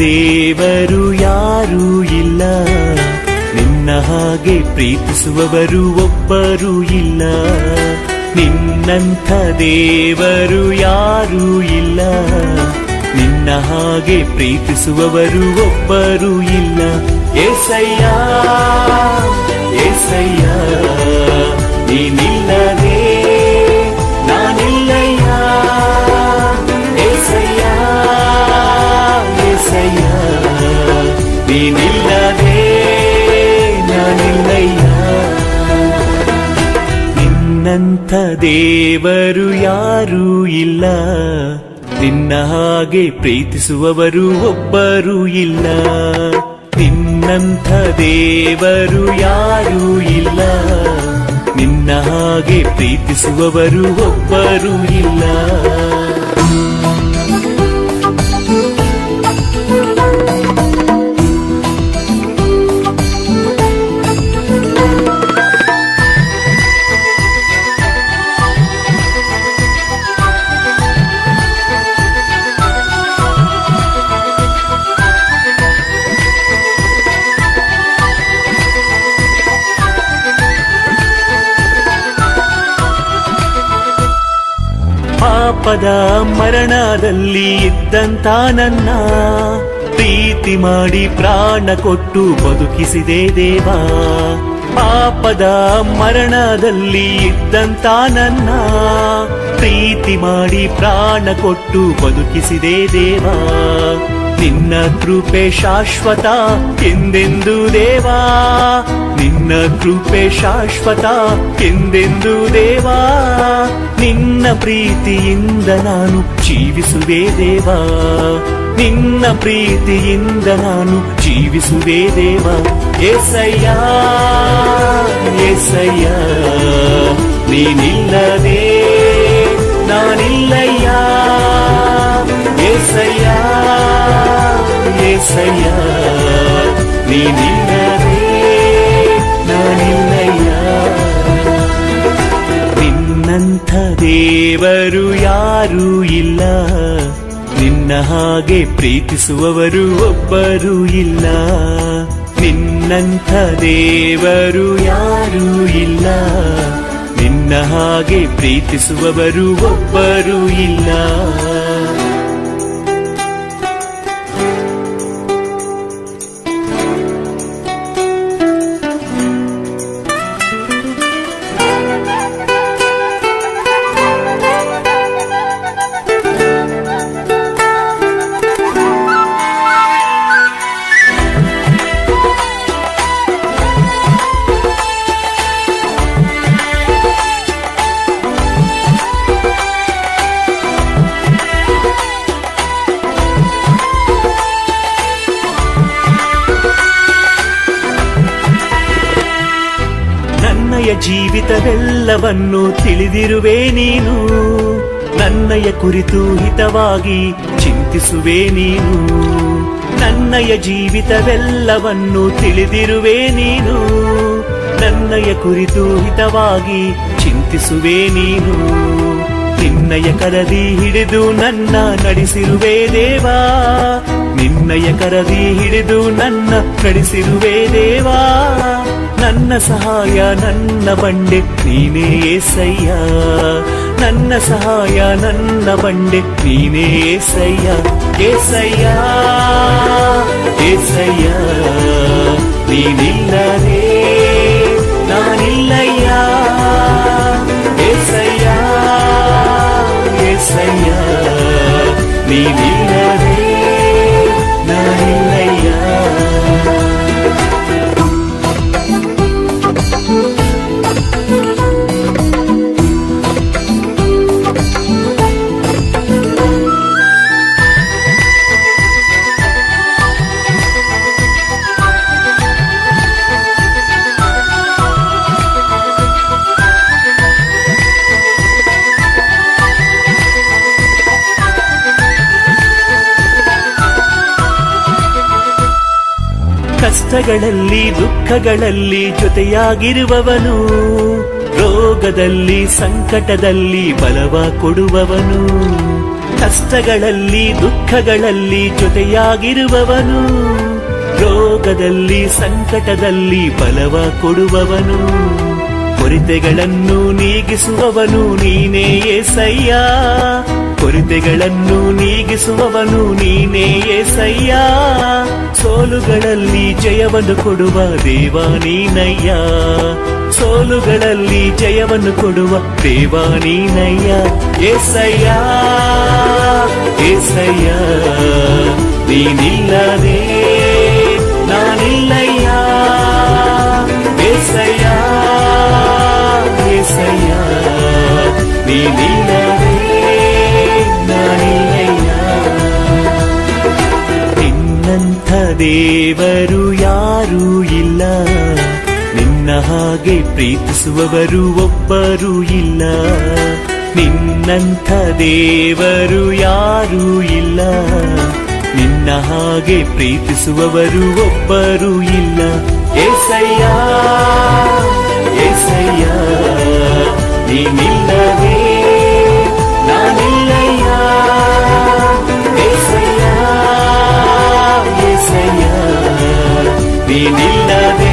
ದೇವರು ಯಾರೂ ಇಲ್ಲ. ನಿನ್ನ ಹಾಗೆ ಪ್ರೀತಿಸುವವರು ಒಬ್ಬರು ಇಲ್ಲ. ನಿನ್ನಂಥ ದೇವರು ಯಾರೂ ಇಲ್ಲ. ನಿನ್ನ ಹಾಗೆ ಪ್ರೀತಿಸುವವರು ಒಬ್ಬರು ಇಲ್ಲ. ಏಸಯ್ಯ ಏಸಯ್ಯ, ನೀನಿಲ್ಲದೆ ದೇವರು ಯಾರೂ ಇಲ್ಲ. ನಿನ್ನ ಹಾಗೆ ಪ್ರೀತಿಸುವವರು ಒಬ್ಬರೂ ಇಲ್ಲ. ನಿನ್ನಂಥ ದೇವರು ಯಾರೂ ಇಲ್ಲ. ನಿನ್ನ ಹಾಗೆ ಪ್ರೀತಿಸುವವರು ಒಬ್ಬರೂ ಇಲ್ಲ. ಪಾಪದ ಮರಣದಲ್ಲಿ ಇದ್ದಂತ ನನ್ನ. ಪ್ರೀತಿ ಮಾಡಿ ಪ್ರಾಣ ಕೊಟ್ಟು ಬದುಕಿಸಿದೆ ದೇವಾ. ಪಾಪದ ಮರಣದಲ್ಲಿ ಇದ್ದಂತ ನನ್ನ. ಪ್ರೀತಿ ಮಾಡಿ ಪ್ರಾಣ ಕೊಟ್ಟು ಬದುಕಿಸಿದೆ ದೇವಾ. ನಿನ್ನ ಕೃಪೆ ಶಾಶ್ವತ ಎಂದೆಂದು ದೇವಾ ನಿನ್ನ ಕೃಪೆ ಶಾಶ್ವತ ಎಂದೆಂದು ದೇವಾ ನಿನ್ನ ಪ್ರೀತಿಯಿಂದ ನಾನು ಜೀವಿಸುವೆ ದೇವಾ ನಿನ್ನ ಪ್ರೀತಿಯಿಂದ ನಾನು ಜೀವಿಸುವೆ ದೇವಾ ಏಸಯ್ಯ ಏಸಯ್ಯ ನೀನಿಲ್ಲದೆ ನೀನಿಲ್ಲದೆ ನಾನಿಲ್ಲಯ್ಯ ನಿನ್ನಂಥ ದೇವರು ಯಾರೂ ಇಲ್ಲ. ನಿನ್ನ ಹಾಗೆ ಪ್ರೀತಿಸುವವರು ಒಬ್ಬರು ಇಲ್ಲ. ನಿನ್ನಂಥ ದೇವರು ಯಾರೂ ಇಲ್ಲ. ನಿನ್ನ ಹಾಗೆ ಪ್ರೀತಿಸುವವರು ಒಬ್ಬರು ಇಲ್ಲ. ಜೀವಿತವೆಲ್ಲವನ್ನು ತಿಳಿದಿರುವೆ ನೀನು. ನನ್ನಯ ಕುರಿತು ಹಿತವಾಗಿ ಚಿಂತಿಸುವೆ ನೀನು. ನನ್ನಯ ಜೀವಿತವೆಲ್ಲವನ್ನು ತಿಳಿದಿರುವೆ ನೀನು. ನನ್ನಯ ಕುರಿತು ಹಿತವಾಗಿ ಚಿಂತಿಸುವೆ ನೀನು. ನಿನ್ನಯ ಕರದಿ ಹಿಡಿದು ನನ್ನ ನಡೆಸಿರುವೆ ದೇವಾ. ನಿನ್ನಯ ಕರದಿ ಹಿಡಿದು ನನ್ನ ನಡೆಸಿರುವೆ ದೇವಾ. ನನ್ನ ಸಹಾಯ, ನನ್ನ ಬಂಡೆ, ನೀನೇ ಏಸಯ್ಯ. ನನ್ನ ಸಹಾಯ, ನನ್ನ ಬಂಡೆ, ನೀನೇ ಏಸಯ್ಯ. ಏಸಯ್ಯ ಏಸಯ್ಯ, ನೀನಿಲ್ಲದೆ ಕಷ್ಟಗಳಲ್ಲಿ, ದುಃಖಗಳಲ್ಲಿ ಜೊತೆಯಾಗಿರುವವನು. ರೋಗದಲ್ಲಿ, ಸಂಕಟದಲ್ಲಿ ಬಲವ ಕೊಡುವವನು. ಕಷ್ಟಗಳಲ್ಲಿ, ದುಃಖಗಳಲ್ಲಿ ಜೊತೆಯಾಗಿರುವವನು. ರೋಗದಲ್ಲಿ, ಸಂಕಟದಲ್ಲಿ ಬಲವ ಕೊಡುವವನು. ಕೊರತೆಗಳನ್ನು ನೀಗಿಸುವವನು ನೀನೇ ಸಯ್ಯ ಕೊರತೆಗಳನ್ನು ನೀಗಿಸುವವನು ನೀನೇ ಏಸಯ್ಯ. ಸೋಲುಗಳಲ್ಲಿ ಜಯವನ್ನು ಕೊಡುವ ದೇವ ನೀನಯ್ಯ ಸೋಲುಗಳಲ್ಲಿ ಜಯವನ್ನು ಕೊಡುವ ದೇವ ನೀನಯ್ಯ ಏಸಯ್ಯ ಏಸಯ್ಯ ನೀನಿಲ್ಲದೆ ನಾನಿಲ್ಲಯ್ಯ ಏಸಯ್ಯ ಏಸಯ್ಯ ನೀನಿಲ್ಲದೆ ದೇವರು ಯಾರೂ ಇಲ್ಲ. ನಿನ್ನ ಹಾಗೆ ಪ್ರೀತಿಸುವವರು ಒಬ್ಬರು ಇಲ್ಲ. ನಿನ್ನಂಥ ದೇವರು ಯಾರೂ ಇಲ್ಲ. ನಿನ್ನ ಹಾಗೆ ಪ್ರೀತಿಸುವವರು ಒಬ್ಬರು ಇಲ್ಲ. ಏಸಯ್ಯ ಏಸಯ್ಯ, ನೀನಿಲ್ಲವೇ. வீணில்லதே